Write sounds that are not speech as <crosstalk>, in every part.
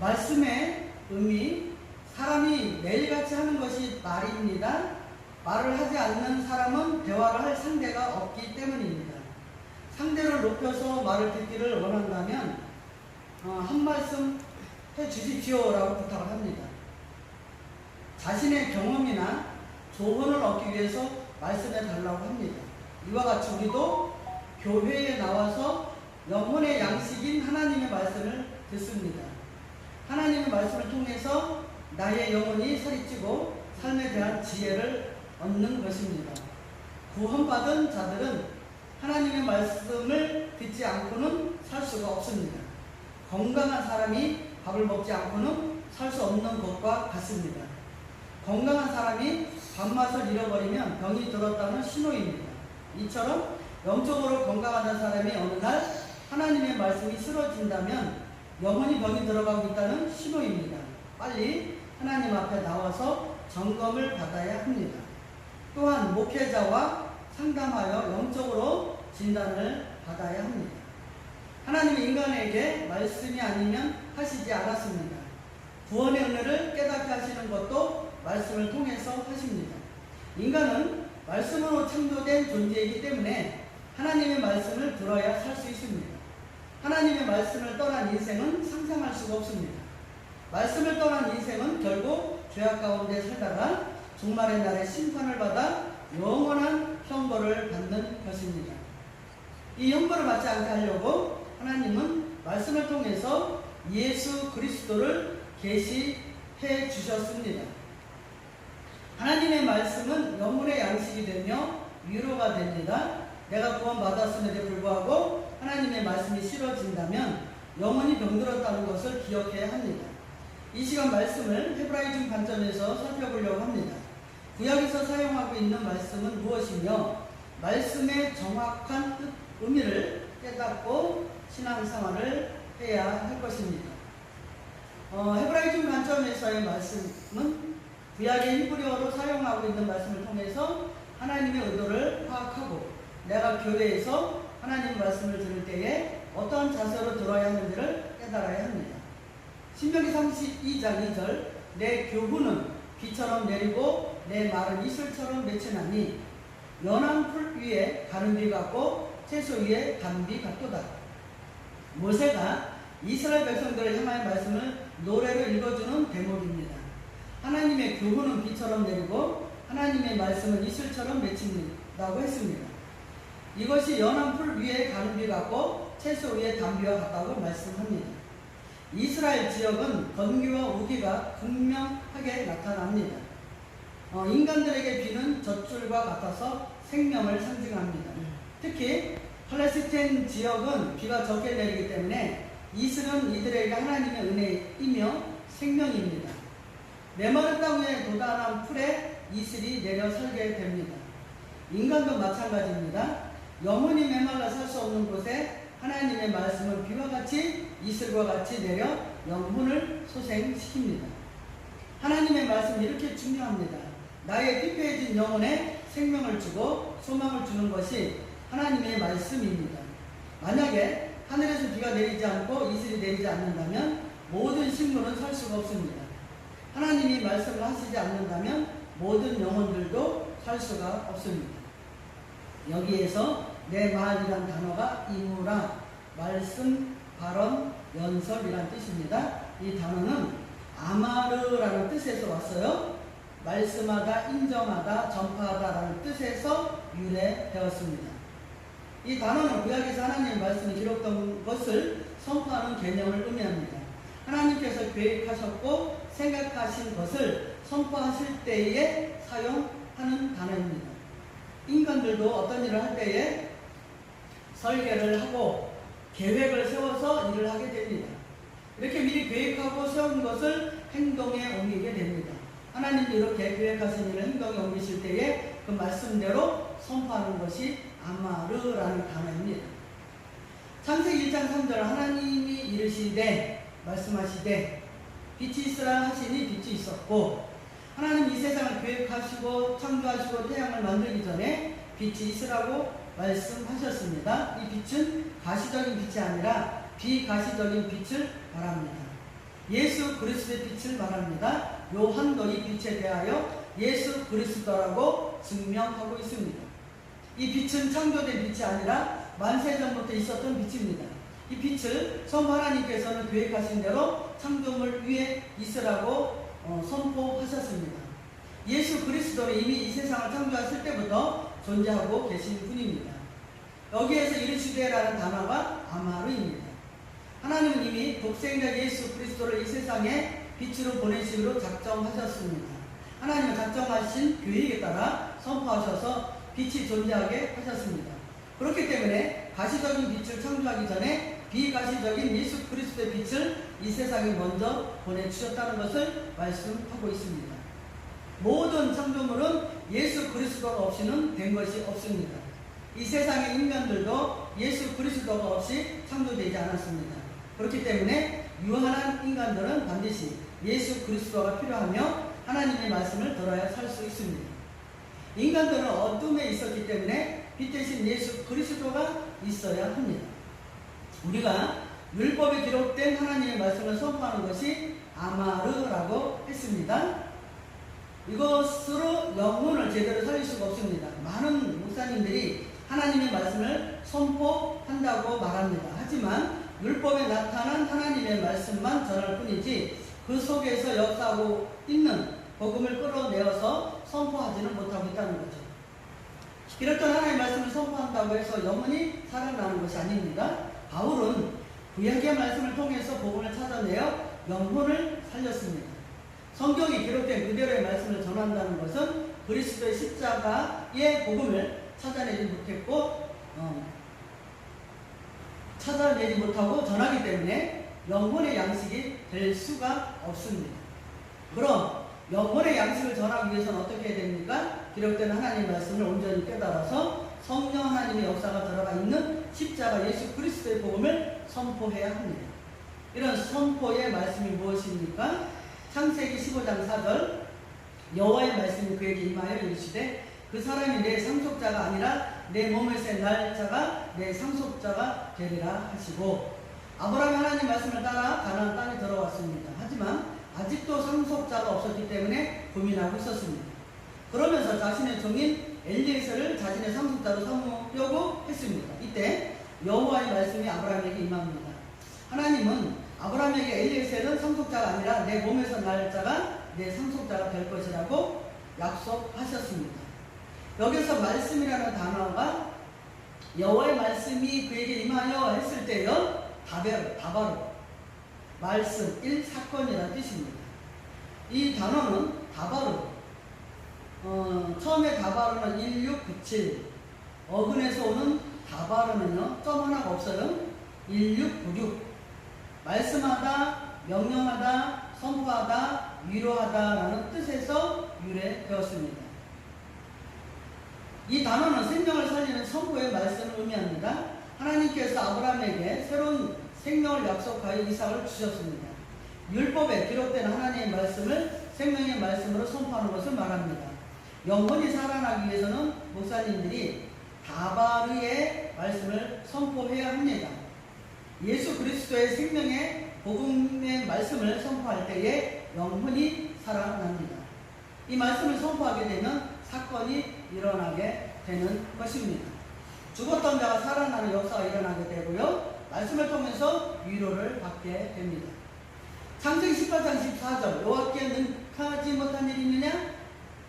말씀의 의미, 사람이 매일같이 하는 것이 말입니다. 말을 하지 않는 사람은 대화를 할 상대가 없기 때문입니다. 상대를 높여서 말을 듣기를 원한다면 어, 한 말씀 해 주십시오라고 부탁을 합니다. 자신의 경험이나 조언을 얻기 위해서 말씀해 달라고 합니다. 이와 같이 우리도 교회에 나와서 영혼의 양식인 하나님의 말씀을 듣습니다. 하나님의 말씀을 통해서 나의 영혼이 살이 찌고 삶에 대한 지혜를 얻는 것입니다. 구원받은 자들은 하나님의 말씀을 듣지 않고는 살 수가 없습니다. 건강한 사람이 밥을 먹지 않고는 살 수 없는 것과 같습니다. 건강한 사람이 밥맛을 잃어버리면 병이 들었다는 신호입니다. 이처럼 영적으로 건강하던 사람이 어느 날 하나님의 말씀이 쓰러진다면 영원히 병이 들어가고 있다는 신호입니다. 빨리 하나님 앞에 나와서 점검을 받아야 합니다. 또한 목회자와 상담하여 영적으로 진단을 받아야 합니다. 하나님이 인간에게 말씀이 아니면 하시지 않았습니다. 구원의 은혜를 깨닫게 하시는 것도 말씀을 통해서 하십니다. 인간은 말씀으로 창조된 존재이기 때문에 하나님의 말씀을 들어야 살 수 있습니다. 하나님의 말씀을 떠난 인생은 상상할 수가 없습니다. 말씀을 떠난 인생은 결국 죄악 가운데 살다가 종말의 날에 심판을 받아 영원한 형벌을 받는 것입니다. 이 형벌을 받지 않게 하려고 하나님은 말씀을 통해서 예수 그리스도를 계시해 주셨습니다. 하나님의 말씀은 영혼의 양식이 되며 위로가 됩니다. 내가 구원받았음에도 불구하고 하나님의 말씀이 싫어진다면 영혼이 병들었다는 것을 기억해야 합니다. 이 시간 말씀을 헤브라이즘 관점에서 살펴보려고 합니다. 구약에서 사용하고 있는 말씀은 무엇이며 말씀의 정확한 뜻, 의미를 깨닫고 신앙생활을 해야 할 것입니다. 어, 헤브라이즘 관점에서의 말씀은 구약의 히브리어로 사용하고 있는 말씀을 통해서 하나님의 의도를 파악하고 내가 교회에서 하나님 말씀을 들을 때에 어떤 자세로 들어야 하는지를 깨달아야 합니다. 신명기 32장 2절 내 교훈은 비처럼 내리고 내 말은 이슬처럼 맺혀나니 연한 풀 위에 가른비 같고 채소 위에 단비 같도다. 모세가 이스라엘 백성들을 향하여 말씀을 노래로 읽어주는 대목입니다. 하나님의 교훈은 비처럼 내리고 하나님의 말씀은 이슬처럼 맺힌다고 했습니다. 이것이 연한 풀 위에 가른비 같고 채소 위에 단비와 같다고 말씀합니다. 이스라엘 지역은 건기와 우기가 분명하게 나타납니다. 어, 인간들에게 비는 젖줄과 같아서 생명을 상징합니다. 특히 팔레스타인 지역은 비가 적게 내리기 때문에 이슬은 이들에게 하나님의 은혜이며 생명입니다. 메마른 땅 위에 도단한 풀에 이슬이 내려 살게 됩니다. 인간도 마찬가지입니다. 영혼이 메말라 살 수 없는 곳에 하나님의 말씀은 비와 같이 이슬과 같이 내려 영혼을 소생시킵니다. 하나님의 말씀이 이렇게 중요합니다. 나의 피폐해진 영혼에 생명을 주고 소망을 주는 것이 하나님의 말씀입니다. 만약에 하늘에서 비가 내리지 않고 이슬이 내리지 않는다면 모든 식물은 살 수가 없습니다. 하나님이 말씀을 하시지 않는다면 모든 영혼들도 살 수가 없습니다. 여기에서 내 말이란 단어가 이무라, 말씀, 발언, 연설이란 뜻입니다. 이 단어는 아마르라는 뜻에서 왔어요. 말씀하다, 인정하다, 전파하다라는 뜻에서 유래되었습니다. 이 단어는 구약에서 하나님의 말씀이 기록된 것을 선포하는 개념을 의미합니다. 하나님께서 계획하셨고 생각하신 것을 선포하실 때에 사용하는 단어입니다. 인간들도 어떤 일을 할 때에 설계를 하고 계획을 세워서 일을 하게 됩니다. 이렇게 미리 계획하고 세운 것을 행동에 옮기게 됩니다. 하나님도 이렇게 계획하신 일을 행동에 옮기실 때에 그 말씀대로 선포하는 것이 아마르라는 단어입니다. 창세기 1장 3절 하나님이 이르시되 말씀하시되 빛이 있으라 하시니 빛이 있었고 하나님 이 세상을 계획하시고 창조하시고 태양을 만들기 전에 빛이 있으라고 말씀하셨습니다. 이 빛은 가시적인 빛이 아니라 비가시적인 빛을 말합니다. 예수 그리스도의 빛을 말합니다. 요한도 이 빛에 대하여 예수 그리스도라고 증명하고 있습니다. 이 빛은 창조된 빛이 아니라 만세 전부터 있었던 빛입니다. 이 빛을 성 하나님께서는 계획하신 대로 창조물 위에 있으라고 어, 선포하셨습니다. 예수 그리스도는 이미 이 세상을 창조하실 때부터 존재하고 계신 분입니다. 여기에서 이르시되라는 단어가 아마르입니다. 하나님은 이미 독생자 예수 그리스도를 이 세상에 빛으로 보내시기로 작정하셨습니다. 하나님은 작정하신 계획에 따라 선포하셔서 빛이 존재하게 하셨습니다. 그렇기 때문에 가시적인 빛을 창조하기 전에 비가시적인 예수 그리스도의 빛을 이 세상에 먼저 보내주셨다는 것을 말씀하고 있습니다. 모든 창조물은 예수 그리스도가 없이는 된 것이 없습니다. 이 세상의 인간들도 예수 그리스도가 없이 창조되지 않았습니다. 그렇기 때문에 유한한 인간들은 반드시 예수 그리스도가 필요하며 하나님의 말씀을 들어야 살 수 있습니다. 인간들은 어둠에 있었기 때문에 빛 대신 예수 그리스도가 있어야 합니다. 우리가 율법에 기록된 하나님의 말씀을 선포하는 것이 아마르라고 했습니다. 이것으로 영혼을 제대로 살릴 수가 없습니다. 많은 목사님들이 하나님의 말씀을 선포한다고 말합니다. 하지만 율법에 나타난 하나님의 말씀만 전할 뿐이지 그 속에서 역사하고 있는 복음을 끌어내어서 선포하지는 못하고 있다는 거죠. 이렇던 하나님의 말씀을 선포한다고 해서 영혼이 살아나는 것이 아닙니다. 바울은 구약의 말씀을 통해서 복음을 찾아내어 영혼을 살렸습니다. 성경이 기록된 그대로의 말씀을 전한다는 것은 그리스도의 십자가의 복음을 찾아내지 못했고 어, 찾아내지 못하고 전하기 때문에 영혼의 양식이 될 수가 없습니다. 그럼 영혼의 양식을 전하기 위해서는 어떻게 해야 됩니까? 기록된 하나님의 말씀을 온전히 깨달아서 성령 하나님의 역사가 들어가 있는 십자가 예수 그리스도의 복음을 선포해야 합니다. 이런 선포의 말씀이 무엇입니까? 창세기 15장 4절 여호와의 말씀이 그에게 임하여 이르시되 그 사람이 내 상속자가 아니라 내 몸에서 날 자가 내 상속자가 되리라 하시고 아브라함이 하나님 말씀을 따라 가나안 땅에 들어왔습니다. 하지만 아직도 상속자가 없었기 때문에 고민하고 있었습니다. 그러면서 자신의 종인 엘리에서를 자신의 상속자로 삼으려고 했습니다. 이때 여호와의 말씀이 아브라함에게 임합니다. 하나님은 아브라함에게 엘리에셀은 상속자가 아니라 내 몸에서 날 자가 내 상속자가 될 것이라고 약속하셨습니다. 여기서 말씀이라는 단어가 여호와의 말씀이 그에게 임하여 했을 때요 다베르 다바로 말씀 일 사건이라는 뜻입니다. 이 단어는 다바로 어, 처음에 다바로는 1697 어근에서 오는 다바로는요 점 하나가 없어요 1696 말씀하다 명령하다 선포하다 위로하다라는 뜻에서 유래되었습니다. 이 단어는 생명을 살리는 선포의 말씀을 의미합니다. 하나님께서 아브라함에게 새로운 생명을 약속하여 이삭을 주셨습니다. 율법에 기록된 하나님의 말씀을 생명의 말씀으로 선포하는 것을 말합니다. 영혼이 살아나기 위해서는 목사님들이 다바르의 말씀을 선포해야 합니다. 예수 그리스도의 생명의 복음의 말씀을 선포할 때에 영혼이 살아납니다. 이 말씀을 선포하게 되면 사건이 일어나게 되는 것입니다. 죽었던 자가 살아나는 역사가 일어나게 되고요. 말씀을 통해서 위로를 받게 됩니다. 창세기 18장 14절 여호와께 능하지 못한 일이 있느냐?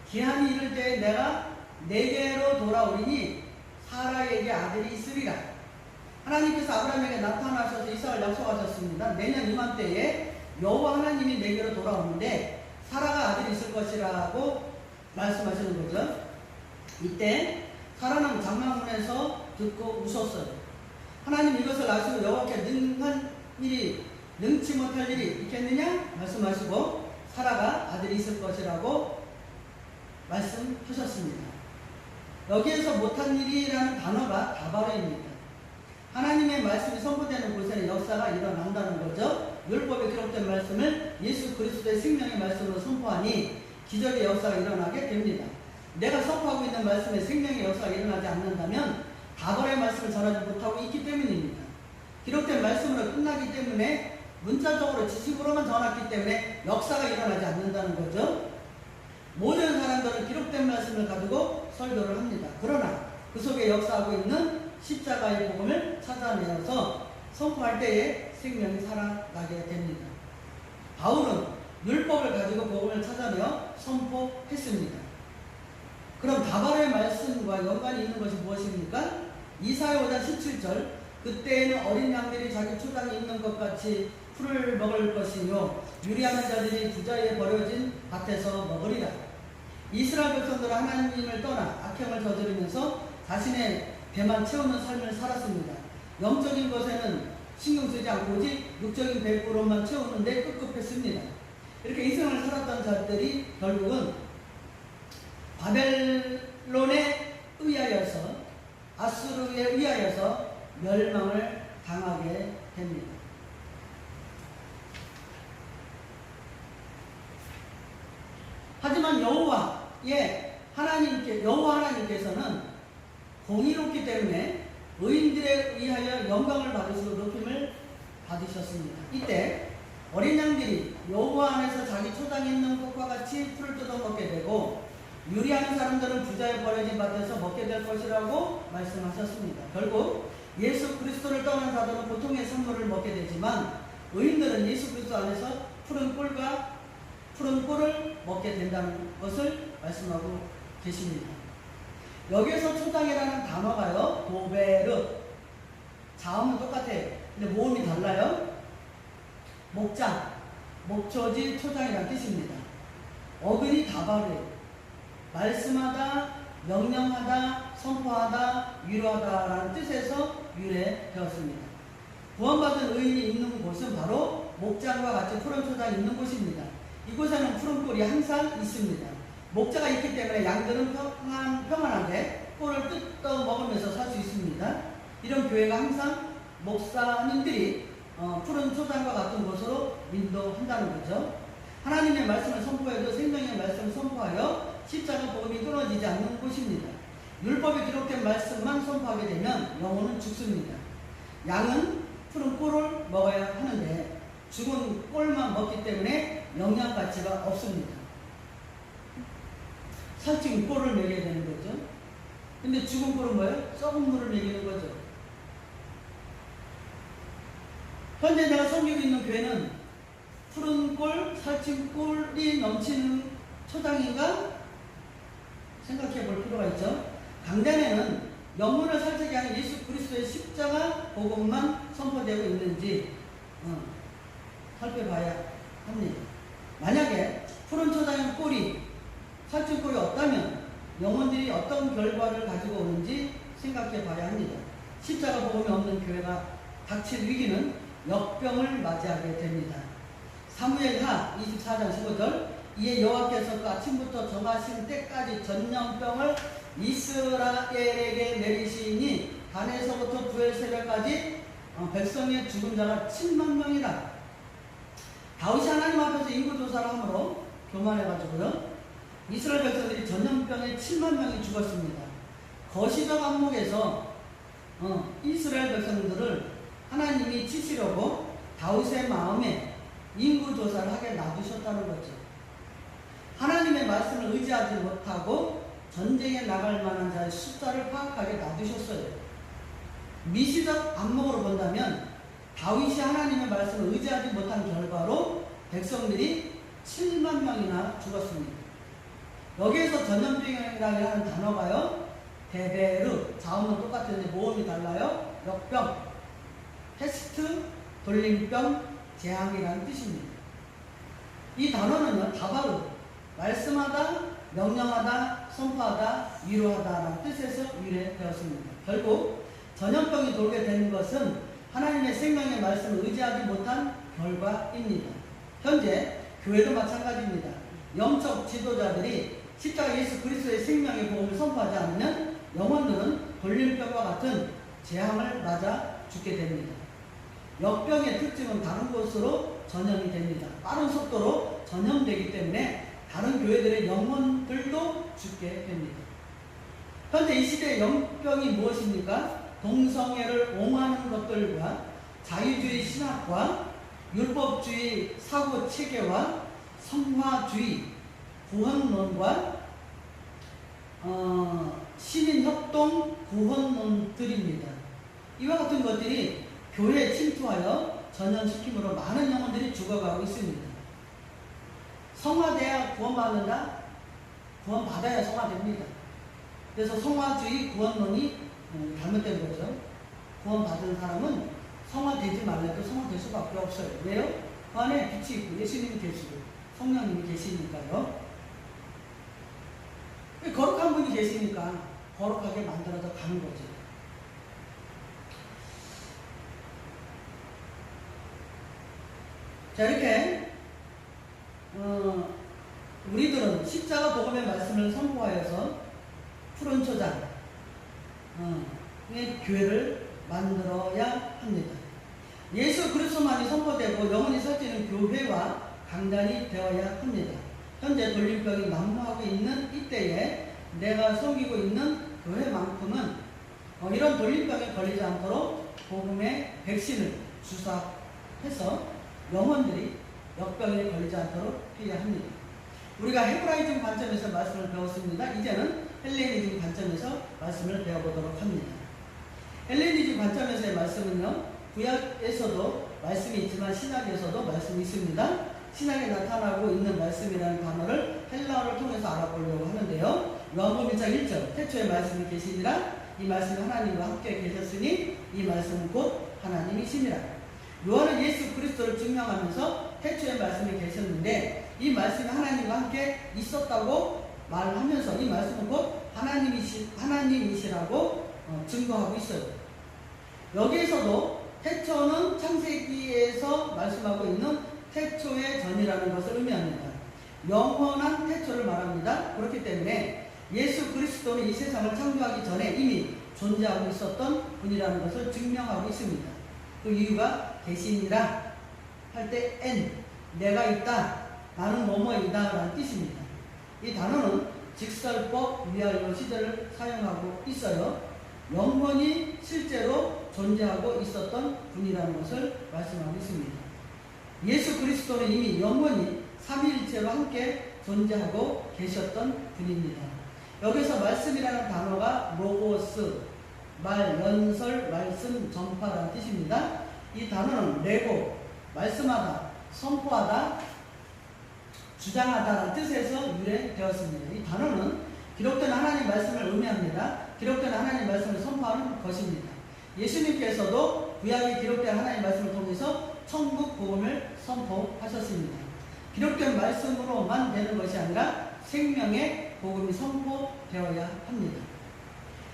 기한이 이를 때 내가 내게로 돌아오리니 사라에게 아들이 있으리라. 하나님께서 아브라함에게 나타나셔서 이삭을 약속하셨습니다. 내년 이맘때에 여호와 하나님이 내게로 돌아오는데 사라가 아들이 있을 것이라고 말씀하시는 거죠. 이때 사라는 장막문에서 듣고 웃었어요. 하나님 이것을 아시고 여호와께 능한 일이 능치 못할 일이 있겠느냐 말씀하시고 사라가 아들이 있을 것이라고 말씀하셨습니다. 여기에서 못한 일이라는 단어가 다바로입니다. 하나님의 말씀이 선포되는 곳에는 역사가 일어난다는 거죠. 율법에 기록된 말씀을 예수 그리스도의 생명의 말씀으로 선포하니 기적의 역사가 일어나게 됩니다. 내가 선포하고 있는 말씀에 생명의 역사가 일어나지 않는다면 다벌의 말씀을 전하지 못하고 있기 때문입니다. 기록된 말씀으로 끝나기 때문에 문자적으로 지식으로만 전했기 때문에 역사가 일어나지 않는다는 거죠. 모든 사람들은 기록된 말씀을 가지고 설교를 합니다. 그러나 그 속에 역사하고 있는 십자가의 복음을 찾아내어서 선포할 때에 생명이 살아나게 됩니다. 바울은 율법을 가지고 복음을 찾아내어 선포했습니다. 그럼 다발의 말씀과 연관이 있는 것이 무엇입니까? 이사야 5장 17절 그때에는 어린 양들이 자기 초장에 있는 것 같이 풀을 먹을 것이며 유리하는 자들이 부자에 버려진 밭에서 먹으리라. 이스라엘 백성들은 하나님을 떠나 악행을 저지르면서 자신의 배만 채우는 삶을 살았습니다. 영적인 것에는 신경 쓰지 않고 오직 육적인 배부로만 채우는데 급급했습니다. 이렇게 인생을 살았던 자들이 결국은 바벨론에 의하여서 아수르에 의하여서 멸망을 당하게 됩니다. 하지만 여호와의 하나님께 여호와 하나님께서는 공의롭기 때문에 의인들에 의하여 영광을 받으시고 높임을 받으셨습니다. 이때 어린 양들이 여호와 안에서 자기 초장에 있는 것과 같이 풀을 뜯어 먹게 되고 유리한 사람들은 부자의 버려진 밭에서 먹게 될 것이라고 말씀하셨습니다. 결국 예수 그리스도를 떠난 자들은 보통의 선물을 먹게 되지만 의인들은 예수 그리스도 안에서 푸른 꿀과 푸른 꿀을 먹게 된다는 것을 말씀하고 계십니다. 여기에서 초장이라는 단어가요, 도베르. 자음은 똑같아요. 근데 모음이 달라요. 목장, 목초지 초장이라는 뜻입니다. 어근이 다발이에요. 말씀하다, 명령하다, 선포하다, 위로하다라는 뜻에서 유래되었습니다. 구원받은 의인이 있는 곳은 바로 목장과 같이 푸른 초장이 있는 곳입니다. 이곳에는 푸른 꿀이 항상 있습니다. 목자가 있기 때문에 양들은 평안, 평안하게 꿀을 뜯어 먹으면서 살 수 있습니다. 이런 교회가 항상 목사님들이 어, 푸른 초장과 같은 곳으로 인도한다는 거죠. 하나님의 말씀을 선포해도 생명의 말씀을 선포하여 십자가 복음이 끊어지지 않는 곳입니다. 율법에 기록된 말씀만 선포하게 되면 영혼은 죽습니다. 양은 푸른 꿀을 먹어야 하는데 죽은 꿀만 먹기 때문에 영양 가치가 없습니다. 살찐 꿀을 먹여야 되는 거죠. 근데 죽은 꿀은 뭐예요? 썩은 물을 먹이는 거죠. 현재 내가 섬기고 있는 교회는 푸른 꿀, 살찐 꿀이 넘치는 초장인가? 생각해 볼 필요가 있죠. 강단에는 영문을 살찌게 하는 예수 그리스도의 십자가 복음만 선포되고 있는지 어, 살펴봐야 합니다. 만약에 푸른 초장의 꿀이 꿀이 없다면 영혼들이 어떤 결과를 가지고 오는지 생각해 봐야 합니다. 십자가 복음이 없는 교회가 닥칠 위기는 역병을 맞이하게 됩니다. 사무엘하 24장 15절 이에 여호와께서 그 아침부터 정하신 때까지 전염병을 이스라엘에게 내리시니 단에서부터 부엘 새벽까지 어, 백성의 죽은 자가 7만 명이라 다윗이 하나님 앞에서 인구 조사를 함으로 교만해가지고요 이스라엘 백성들이 전염병에 7만 명이 죽었습니다 거시적 안목에서 어, 이스라엘 백성들을 하나님이 치시려고 다윗의 마음에 인구 조사를 하게 놔두셨다는 거죠 하나님의 말씀을 의지하지 못하고 전쟁에 나갈 만한 자의 숫자를 파악하게 놔두셨어요. 미시적 안목으로 본다면 다윗이 하나님의 말씀을 의지하지 못한 결과로 백성들이 7만 명이나 죽었습니다. 여기에서 전염병이라는 단어가요. 데베르, 자음은 똑같은데 모음이 달라요. 역병, 패스트, 돌림병, 재앙이라는 뜻입니다. 이 단어는요, 다바르, 말씀하다, 명령하다, 선포하다, 위로하다라는 뜻에서 유래되었습니다. 결국 전염병이 돌게 되는 것은 하나님의 생명의 말씀을 의지하지 못한 결과입니다. 현재 교회도 마찬가지입니다. 영적 지도자들이 십자가 예수 그리스도의 생명의 복음을 선포하지 않으면 영혼들은 돌림병과 같은 재앙을 맞아 죽게 됩니다. 역병의 특징은 다른 곳으로 전염이 됩니다. 빠른 속도로 전염되기 때문에 다른 교회들의 영혼들도 죽게 됩니다. 현재 이 시대의 영병이 무엇입니까? 동성애를 옹호하는 것들과 자유주의 신학과 율법주의 사고 체계와 성화주의 구원론과 어, 시민협동 구원론들입니다. 이와 같은 것들이 교회에 침투하여 전염시킴으로 많은 영혼들이 죽어가고 있습니다. 성화돼야 구원받는다? 구원받아야 성화됩니다. 그래서 성화주의 구원론이 음, 잘못된 거죠. 구원받은 사람은 성화되지 말래도 성화될 수밖에 없어요. 왜요? 그 안에 빛이 있고 예수님이 계시고 성령님이 계시니까요. 거룩한 분이 계시니까 거룩하게 만들어서 가는 거죠. 자 이렇게 어, 우리들은 십자가 복음의 말씀을 선포하여서 푸른 초장 어, 의 교회를 만들어야 합니다. 예수 그리스도만이 선포되고 영원히 설지는 교회와 강단이 되어야 합니다. 현재 돌림병이 난무하고 있는 이때에 내가 섬기고 있는 교회만큼은 어, 이런 돌림병에 걸리지 않도록 복음의 백신을 주사해서 영혼들이 역병에 걸리지 않도록 해야 합니다. 우리가 헤브라이즘 관점에서 말씀을 배웠습니다. 이제는 헬레니즘 관점에서 말씀을 배워보도록 합니다. 헬레니즘 관점에서의 말씀은요, 구약에서도 말씀이 있지만 신약에서도 말씀이 있습니다. 신약에 나타나고 있는 말씀이라는 단어를 헬라어를 통해서 알아보려고 하는데요. 요한복음 1장 1절 태초에 말씀이 계시니라 이 말씀이 하나님과 함께 계셨으니 이 말씀은 곧 하나님이시니라. 요한은 예수 그리스도를 증명하면서 태초에 말씀이 계셨는데 이 말씀이 하나님과 함께 있었다고 말하면서 이 말씀은 곧 하나님이시, 하나님이시라고 어, 증거하고 있어요. 여기에서도 태초는 창세기에서 말씀하고 있는 태초의 전이라는 것을 의미합니다. 영원한 태초를 말합니다. 그렇기 때문에 예수 그리스도는 이 세상을 창조하기 전에 이미 존재하고 있었던 분이라는 것을 증명하고 있습니다. 그 이유가 계시니라 할 때 n 내가 있다 나는 뭐뭐이다 라는 뜻입니다. 이 단어는 직설법 위하여 시제를 사용하고 있어요. 영원히 실제로 존재하고 있었던 분이라는 것을 말씀하고 있습니다. 예수 그리스도는 이미 영원히 삼위일체로 함께 존재하고 계셨던 분입니다. 여기서 말씀이라는 단어가 로고스, 말, 연설, 말씀, 전파라는 뜻입니다. 이 단어는 레고, 말씀하다, 선포하다, 주장하다라는 뜻에서 유래되었습니다. 이 단어는 기록된 하나님 말씀을 의미합니다. 기록된 하나님 말씀을 선포하는 것입니다. 예수님께서도 구약에 기록된 하나님 말씀을 통해서 천국 복음을 선포하셨습니다. 기록된 말씀으로만 되는 것이 아니라 생명의 복음이 선포되어야 합니다.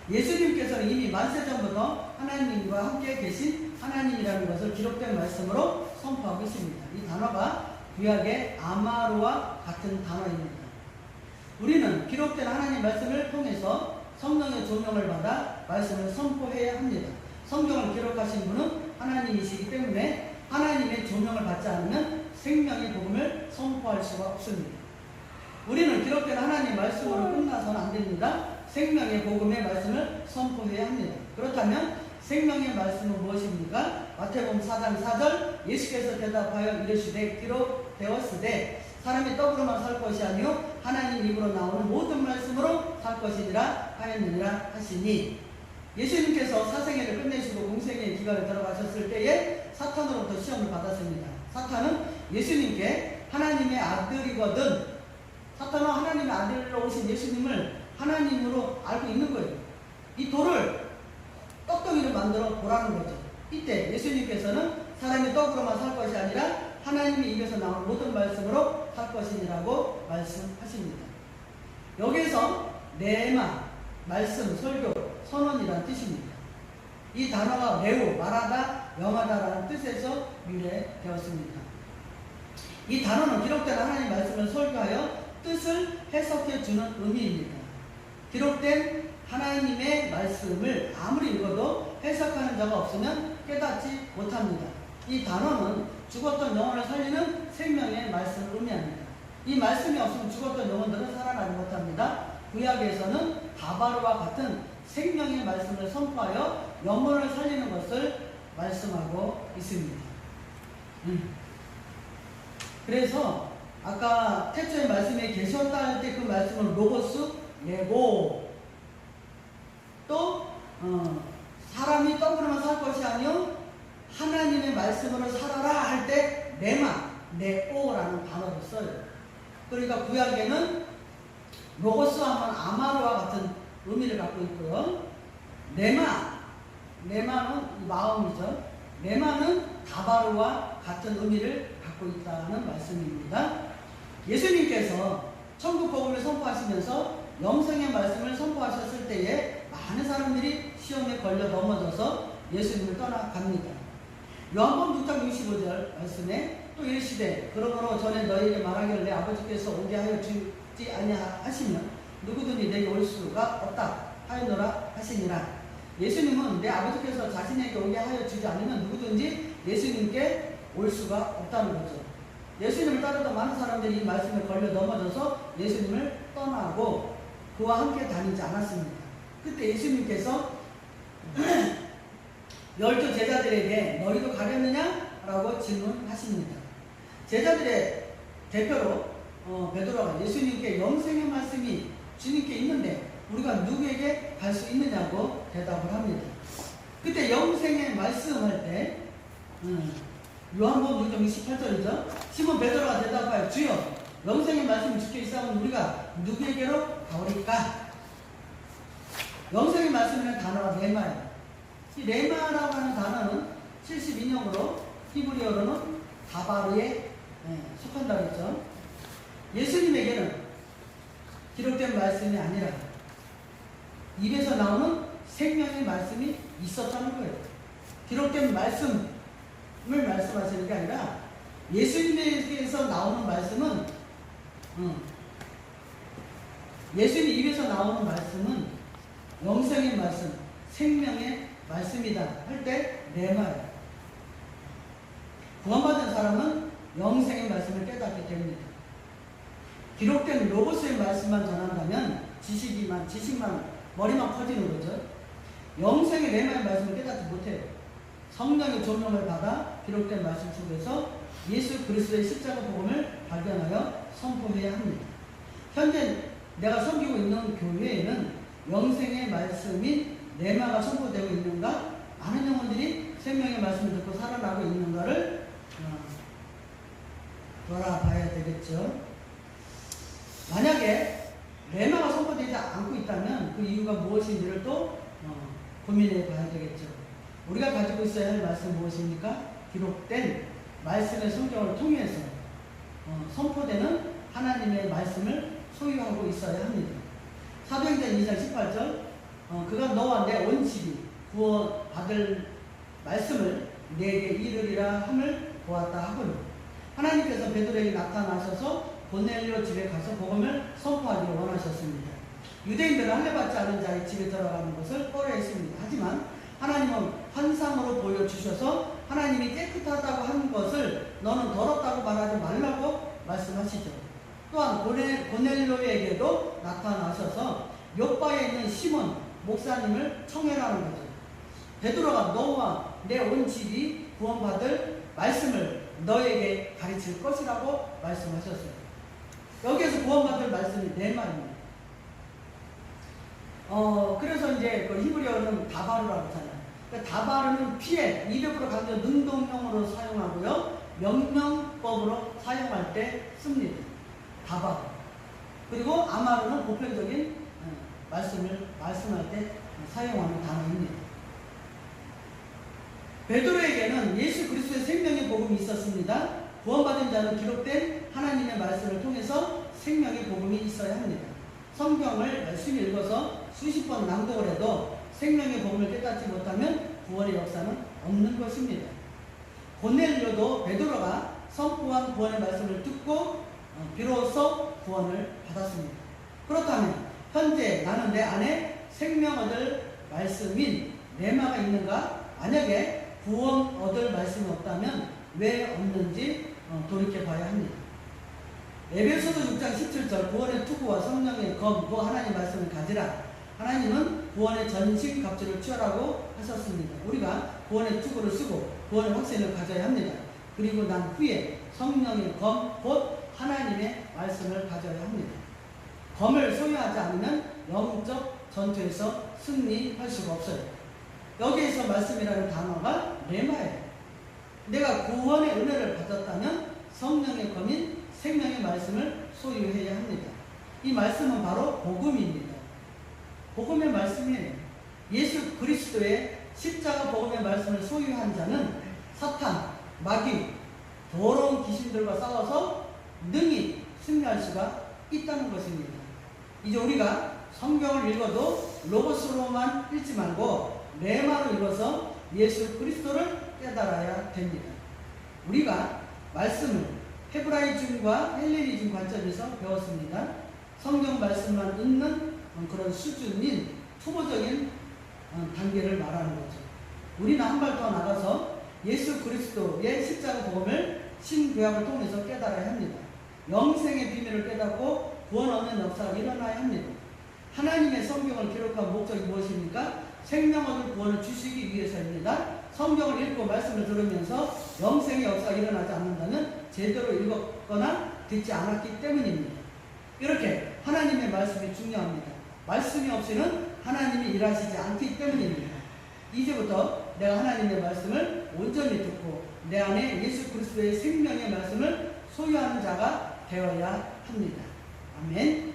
예수님께서는 이미 만세 전부터 하나님과 함께 계신 하나님이라는 것을 기록된 말씀으로 선포하고 있습니다. 이 단어가 구약의 아마로와 같은 단어입니다. 우리는 기록된 하나님 말씀을 통해서 성령의 조명을 받아 말씀을 선포해야 합니다. 성경을 기록하신 분은 하나님이시기 때문에 하나님의 조명을 받지 않으면 생명의 복음을 선포할 수가 없습니다. 우리는 기록된 하나님 말씀으로 끝나서는 안 됩니다. 생명의 복음의 말씀을 선포해야 합니다. 그렇다면 생명의 말씀은 무엇입니까? 마태복음 4장 4절 예수께서 대답하여 이르시되 기록되었으되 사람이 떡으로만 살 것이 아니요 하나님 입으로 나오는 모든 말씀으로 살 것이니라 하였느니라 하시니 예수님께서 사생애를 끝내시고 공생의 기간에 들어가셨을 때에 사탄으로부터 시험을 받았습니다. 사탄은 예수님께 하나님의 아들이거든 사탄은 하나님의 아들로 오신 예수님을 하나님으로 알고 있는 거예요. 이 돌을 떡덩이를 만들어 보라는 거죠. 이때 예수님께서는 사람이 떡으로만 살 것이 아니라 하나님의 입에서 나온 모든 말씀으로 살 것이니라고 말씀하십니다. 여기에서 내마, 말씀, 설교, 선언이라는 뜻입니다. 이 단어가 매우 말하다, 영하다라는 뜻에서 유래되었습니다. 이 단어는 기록된 하나님 말씀을 설교하여 뜻을 해석해 주는 의미입니다. 기록된 하나님의 말씀을 아무리 읽어도 해석하는 자가 없으면 깨닫지 못합니다. 이 단어는 죽었던 영혼을 살리는 생명의 말씀을 의미합니다. 이 말씀이 없으면 죽었던 영혼들은 살아나지 못합니다. 구약에서는 바바로와 같은 생명의 말씀을 선포하여 영혼을 살리는 것을 말씀하고 있습니다. 음. 그래서 아까 태초의 말씀에 계셨다 할 때 그 말씀을 로고스 내고 또 어, 사람이 떡으로만 살 것이 아니요 하나님의 말씀으로 살아라 할때 내마 네오라는 단어를 써요. 그러니까 구약에는 로고스 하면 아마르와 같은 의미를 갖고 있고요. 네마 네마는 마음이죠. 네마는 다바르와 같은 의미를 갖고 있다는 말씀입니다. 예수님께서 천국 복음을 선포하시면서 영생의 말씀을 선포하셨을 때에 많은 사람들이 시험에 걸려 넘어져서 예수님을 떠나갑니다. 요한복음 6장 65절 말씀에 또 이르시되 그러므로 전에 너희에게 말하기를 내 아버지께서 오게 하여 주지 아니하시면 누구든지 내게 올 수가 없다 하였노라 하시니라 예수님은 내 아버지께서 자신에게 오게 하여 주지 않으면 누구든지 예수님께 올 수가 없다는 거죠. 예수님을 따르던 많은 사람들이 이 말씀에 걸려 넘어져서 예수님을 떠나고 그와 함께 다니지 않았습니다. 그때 예수님께서 <clears throat> 열두 제자들에게 너희도 가려느냐? 라고 질문하십니다. 제자들의 대표로 어, 베드로가 예수님께 영생의 말씀이 주님께 있는데 우리가 누구에게 갈 수 있느냐고 대답을 합니다. 그때 영생의 말씀할 때 음, 요한복음 6장 28절이죠. 시몬 베드로가 대답하여 주여 영생의 말씀이 주께 있사오니 우리가 누구에게로 가오리까? 영생의 말씀이라는 단어가 레마예요. 이 레마라고 하는 단어는 72년으로 히브리어로는 다바르에 예, 속한다고 했죠. 예수님에게는 기록된 말씀이 아니라 입에서 나오는 생명의 말씀이 있었다는 거예요. 기록된 말씀을 말씀하시는 게 아니라 예수님에게서 나오는 말씀은 음, 예수님 입에서 나오는 말씀은 영생의 말씀, 생명의 말씀이다 할 때 내 말. 구원받은 사람은 영생의 말씀을 깨닫게 됩니다. 기록된 로고스의 말씀만 전한다면 지식이만 지식만 머리만 커지는 거죠. 영생의 레마의 말씀을 깨닫지 못해요. 성령의 조명을 받아 기록된 말씀 속에서 예수 그리스도의 십자가 복음을 발견하여 선포해야 합니다. 현재 내가 섬기고 있는 교회에는 영생의 말씀인 레마가 선포되고 있는가? 많은 영혼들이 생명의 말씀을 듣고 살아나고 있는가를 어, 돌아봐야 되겠죠. 만약에 레마가 선포되지 않고 있다면 그 이유가 무엇인지를 또 어, 고민해 봐야 되겠죠. 우리가 가지고 있어야 할 말씀 무엇입니까? 기록된 말씀의 성경을 통해서 어, 선포되는 하나님의 말씀을 소유하고 있어야 합니다. 사도행전 2장 18절 어, 그가 너와 내 원집이 구원받을 말씀을 내게 이르리라 함을 보았다 하고요. 하나님께서 베드로에게 나타나셔서 고넬료 집에 가서 복음을 선포하기를 원하셨습니다. 유대인들은 할례받지 않은 자의 집에 들어가는 것을 꺼려했습니다. 하지만 하나님은 환상으로 보여주셔서 하나님이 깨끗하다고 하는 것을 너는 더럽다고 말하지 말라고 말씀하시죠. 또한 고넬, 고넬로에게도 나타나셔서 요바에 있는 시몬 목사님을 청해라는 거죠. 베드로가 너와 내 온 집이 구원받을 말씀을 너에게 가르칠 것이라고 말씀하셨어요. 여기에서 구원받을 말씀이 네 말입니다. 어, 그래서 이제 그 히브리어는 다바르라고 하잖아요. 그 다바르는 피해, 이력으로 강조 능동형으로 사용하고요. 명령법으로 사용할 때 씁니다. 다바르. 그리고 아마르는 보편적인 어, 말씀을 말씀할 때 사용하는 단어입니다. 베드로에게는 예수 그리스도의 생명의 복음이 있었습니다. 구원받은 자는 기록된 하나님의 말씀을 통해서 생명의 복음이 있어야 합니다. 성경을 열심히 읽어서 수십 번 낭독을 해도 생명의 복음을 깨닫지 못하면 구원의 역사는 없는 것입니다. 고넬료도 베드로가 선포한 구원의 말씀을 듣고 어, 비로소 구원을 받았습니다. 그렇다면 현재 나는 내 안에 생명 얻을 말씀인 레마가 있는가? 만약에 구원 얻을 말씀이 없다면 왜 없는지 어, 돌이켜 봐야 합니다. 에베소서 6장 17절 구원의 투구와 성령의 검, 그 하나님 말씀을 가지라. 하나님은 구원의 전신 갑주를 취하라고 하셨습니다. 우리가 구원의 투구를 쓰고 구원의 확신을 가져야 합니다. 그리고 난 후에 성령의 검, 곧 하나님의 말씀을 가져야 합니다. 검을 소유하지 않으면 영적 전투에서 승리할 수가 없어요. 여기에서 말씀이라는 단어가 레마예요. 내가 구원의 은혜를 받았다면 성령의 검인 생명의 말씀을 소유해야 합니다. 이 말씀은 바로 복음입니다. 복음의 말씀이에요. 예수 그리스도의 십자가 복음의 말씀을 소유한 자는 사탄, 마귀, 더러운 귀신들과 싸워서 능히 승리할 수가 있다는 것입니다. 이제 우리가 성경을 읽어도 로봇으로만 읽지 말고 레마로 읽어서 예수 그리스도를 깨달아야 됩니다. 우리가 말씀을 헤브라이즘과 헬레니즘 관점에서 배웠습니다. 성경 말씀만 읽는 그런 수준인 초보적인 어, 단계를 말하는 거죠. 우리는 한 발 더 나가서 예수 그리스도의 십자가 복음을 신구약을 통해서 깨달아야 합니다. 영생의 비밀을 깨닫고 구원 얻는 역사가 일어나야 합니다. 하나님의 성경을 기록한 목적이 무엇입니까? 생명 얻을 구원을 주시기 위해서입니다. 성경을 읽고 말씀을 들으면서 영생의 역사가 일어나지 않는다면 제대로 읽었거나 듣지 않았기 때문입니다. 이렇게 하나님의 말씀이 중요합니다. 말씀이 없이는 하나님이 일하시지 않기 때문입니다. 이제부터 내가 하나님의 말씀을 온전히 듣고 내 안에 예수 그리스도의 생명의 말씀을 소유하는 자가 되어야 합니다. 아멘.